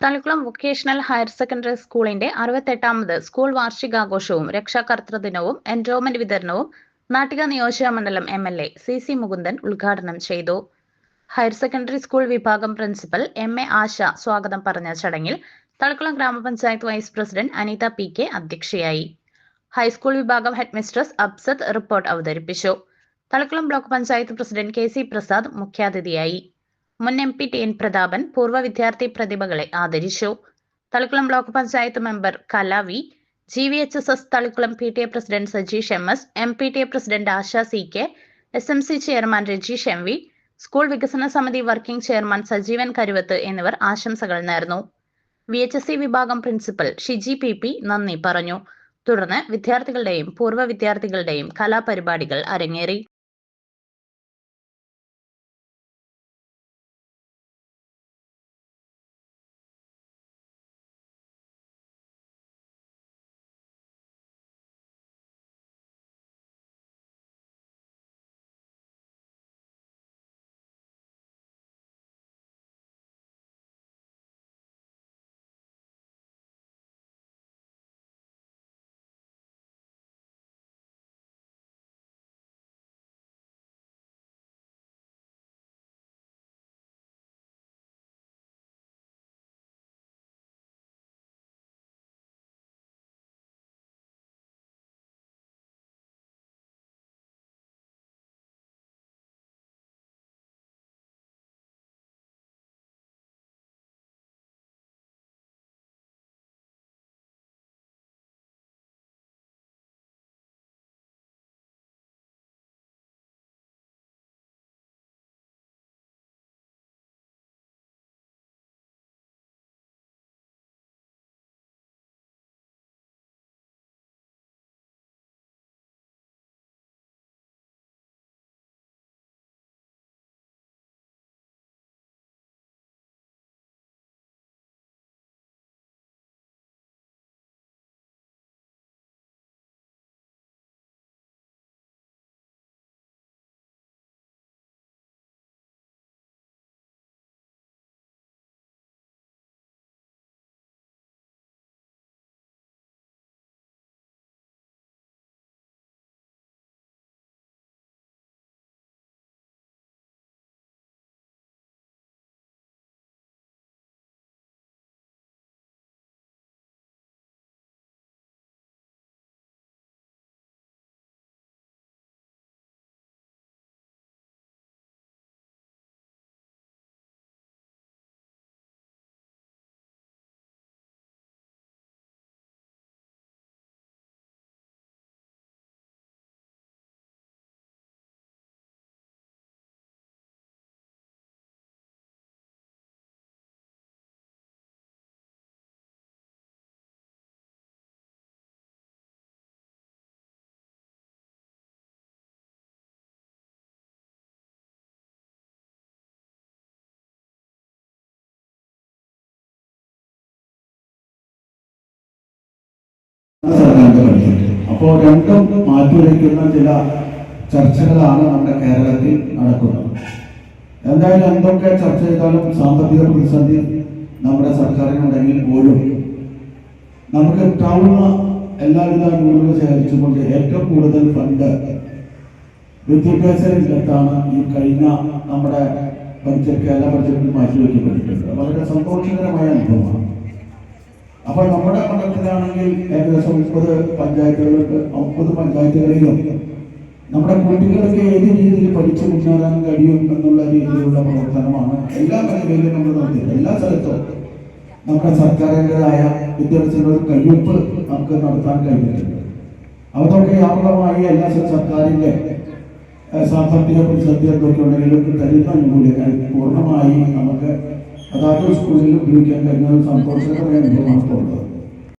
Thalikkulam vocational higher secondary സ്കൂളിന്റെ അറുപത്തെട്ടാമത് school വാർഷികാഘോഷവും രക്ഷാകർതൃ ദിനവും enrolment വിതരണവും നാട്ടിക നിയോജക മണ്ഡലം M L A C C Mukundan ഉദ്ഘാടനം ചെയ്തു. ഹയർ സെക്കൻഡറി സ്കൂൾ വിഭാഗം പ്രിൻസിപ്പൽ എം എ ആശ സ്വാഗതം പറഞ്ഞ ചടങ്ങിൽ തളിക്കുളം ഗ്രാമപഞ്ചായത്ത് vice president Anitha P K അധ്യക്ഷയായി. ഹൈസ്കൂൾ വിഭാഗം ഹെഡ്മിസ്ട്രസ് അബ്സത്ത് റിപ്പോർട്ട് അവതരിപ്പിച്ചു. Thalikkulam block panchayat president K C Prasad മുഖ്യാതിഥിയായി. മുൻ M P T N Prathapan പൂർവ വിദ്യാർത്ഥി പ്രതിഭകളെ ആദരിച്ചു. Thalikkulam block panchayat member കലാവി G V H S S Thalikkulam P T A president Sajeesh M S M P T A president Asha C K S M C chairman Rajeesh M V school വികസന സമിതി working chairman Sajeevan Karuvath എന്നിവർ ആശംസകൾ നേർന്നു. V H S C വിഭാഗം principal Shiji P P നന്ദി പറഞ്ഞു. തുടർന്ന് വിദ്യാർത്ഥികളുടെയും പൂർവ വിദ്യാർത്ഥികളുടെയും കലാപരിപാടികൾ അരങ്ങേറി. അപ്പോൾ രണ്ടും മാറ്റിവെക്കുന്ന ചില ചർച്ചകളാണ് നമ്മുടെ കേരളത്തിൽ നടക്കുന്നത്. എന്തായാലും എന്തൊക്കെ ചർച്ച ചെയ്താലും സാമ്പത്തിക പ്രതിസന്ധി നമ്മുടെ സർക്കാരിനുണ്ടെങ്കിൽ പോലും നമുക്ക് കിട്ടാവുന്ന എല്ലാവിധ നൂറുകൾ ശേഖരിച്ചുകൊണ്ട് ഏറ്റവും കൂടുതൽ ഫണ്ട് വിദ്യാഭ്യാസ രംഗത്താണ് ഈ കഴിഞ്ഞ നമ്മുടെ ബഡ്ജറ്റ് കേരള ബഡ്ജറ്റിൽ മാറ്റിവെക്കപ്പെട്ടിട്ടുണ്ട് വളരെ സന്തോഷകരമായ അനുഭവമാണ്. അപ്പൊ നമ്മുടെ മണ്ഡലത്തിലാണെങ്കിൽ ഏകദേശം മുപ്പത് പഞ്ചായത്തുകൾക്ക് മുപ്പത് പഞ്ചായത്തുകളിലും നമ്മുടെ കുട്ടികൾക്ക് ഏത് രീതിയിൽ പഠിച്ചു മുന്നേറാൻ കഴിയും എന്നുള്ള രീതിയിലുള്ള പ്രവർത്തനമാണ്. എല്ലാ മേഖലയിലും നമ്മൾ നടത്തിയത്. എല്ലാ സ്ഥലത്തും നമ്മുടെ സർക്കാരിന്റെതായ വിദ്യാഭ്യാസ കഴിവപ്പ് നമുക്ക് നടത്താൻ കഴിഞ്ഞിട്ടുണ്ട് അതൊക്കെ വ്യാപകമായി എല്ലാ സർക്കാരിന്റെ സാമ്പത്തിക പ്രതിസന്ധി എന്തൊക്കെ ഉണ്ടെങ്കിലും തരുന്ന ആനുകൂല്യങ്ങൾ പൂർണമായി നമുക്ക് അതാത് സ്കൂളിൽ ഉപയോഗിക്കാൻ കഴിഞ്ഞ ഒരു സന്തോഷകരമായ അനുഭവമാണ് ഉള്ളത്